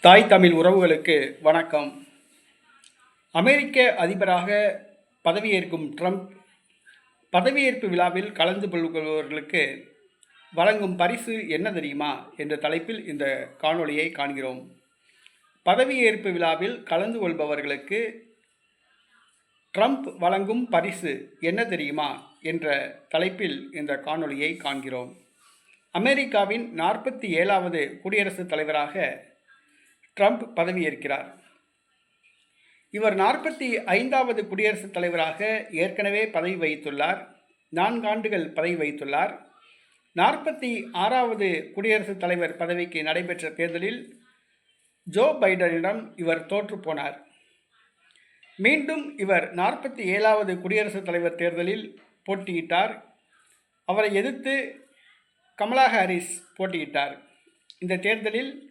தாய் தமிழ் உறவுகளுக்கு வணக்கம். அமெரிக்க அதிபராக பதவியேற்கும் ட்ரம்ப் பதவியேற்பு விழாவில் கலந்து கொள்பவர்களுக்கு வழங்கும் பரிசு என்ன தெரியுமா என்ற தலைப்பில் இந்த காணொளியை காண்கிறோம். பதவியேற்பு விழாவில் கலந்து கொள்பவர்களுக்கு ட்ரம்ப் வழங்கும் பரிசு என்ன தெரியுமா என்ற தலைப்பில் இந்த காணொளியை காண்கிறோம். அமெரிக்காவின் நாற்பத்தி ஏழாவது குடியரசுத் தலைவராக ட்ரம்ப் பதவியேற்கிறார். இவர் நாற்பத்தி ஐந்தாவது குடியரசுத் தலைவராக ஏற்கனவே பதவி வகித்துள்ளார். நான்காண்டுகள் பதவி வகித்துள்ளார். நாற்பத்தி ஆறாவது குடியரசுத் தலைவர் பதவிக்கு நடைபெற்ற தேர்தலில் ஜோ பைடனிடம் இவர் தோற்றுப்போனார் மீண்டும் இவர் நாற்பத்தி ஏழாவது குடியரசுத் தலைவர் தேர்தலில் போட்டியிட்டார். அவரை எதிர்த்து கமலா ஹாரிஸ் போட்டியிட்டார். இந்த தேர்தலில்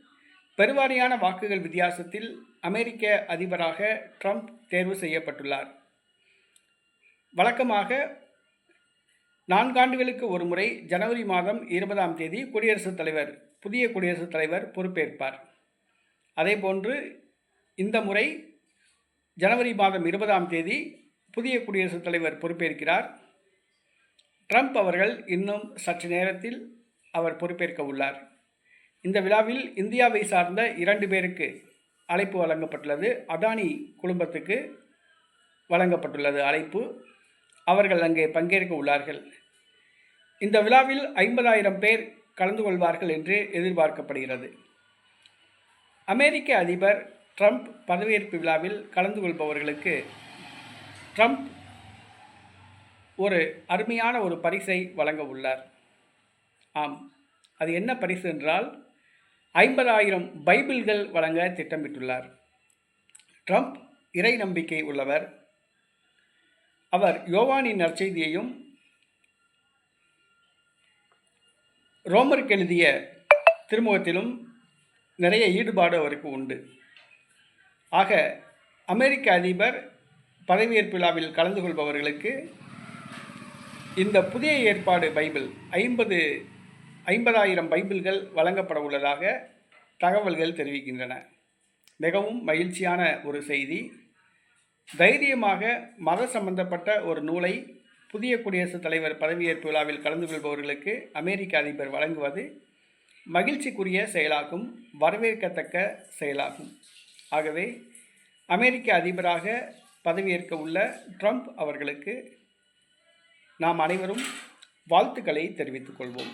பெருவாரியான வாக்குகள் வித்தியாசத்தில் அமெரிக்க அதிபராக ட்ரம்ப் தேர்வு செய்யப்பட்டுள்ளார். வழக்கமாக நான்காண்டுகளுக்கு ஒரு முறை ஜனவரி மாதம் இருபதாம் தேதி குடியரசுத் தலைவர் புதிய குடியரசுத் தலைவர் பொறுப்பேற்பார். அதேபோன்று இந்த முறை ஜனவரி மாதம் இருபதாம் தேதி புதிய குடியரசுத் தலைவர் பொறுப்பேற்கிறார். ட்ரம்ப் அவர்கள் இன்னும் சற்று நேரத்தில் அவர் பொறுப்பேற்க உள்ளார் இந்த விழாவில் இந்தியாவை சார்ந்த இரண்டு பேருக்கு அழைப்பு வழங்கப்பட்டுள்ளது. அதானி குடும்பத்துக்கு வழங்கப்பட்டுள்ளது அழைப்பு. அவர்கள் அங்கே பங்கேற்க உள்ளார்கள். இந்த விழாவில் ஐம்பதாயிரம் பேர் கலந்து கொள்வார்கள் என்று எதிர்பார்க்கப்படுகிறது. அமெரிக்க அதிபர் ட்ரம்ப் பதவியேற்பு விழாவில் கலந்து கொள்பவர்களுக்கு ட்ரம்ப் ஒரு அருமையான ஒரு பரிசை வழங்க உள்ளார். ஆம் அது என்ன பரிசு என்றால் ஐம்பதாயிரம் பைபிள்கள் வழங்க திட்டமிட்டுள்ளார். ட்ரம்ப் இறை நம்பிக்கை உள்ளவர். அவர் யோவானின் நற்செய்தியையும் ரோமருக்கு எழுதிய திருமுகத்திலும் நிறைய ஈடுபாடு அவருக்கு உண்டு. ஆக அமெரிக்க அதிபர் பதவியேற்பு விழாவில் கலந்து கொள்பவர்களுக்கு இந்த புதிய ஏற்பாடு பைபிள் ஐம்பது ஐம்பதாயிரம் பைபிள்கள் வழங்கப்பட உள்ளதாக தகவல்கள் தெரிவிக்கின்றன. மிகவும் மகிழ்ச்சியான ஒரு செய்தி. தைரியமாக மத சம்பந்தப்பட்ட ஒரு நூலை புதிய குடியரசுத் தலைவர் பதவியேற்பு விழாவில் கலந்து கொள்பவர்களுக்கு அமெரிக்க அதிபர் வழங்குவது மகிழ்ச்சிக்குரிய செயலாகும் வரவேற்கத்தக்க செயலாகும். ஆகவே அமெரிக்க அதிபராக பதவியேற்க உள்ள ட்ரம்ப் அவர்களுக்கு நாம் அனைவரும் வாழ்த்துக்களை தெரிவித்துக் கொள்வோம்.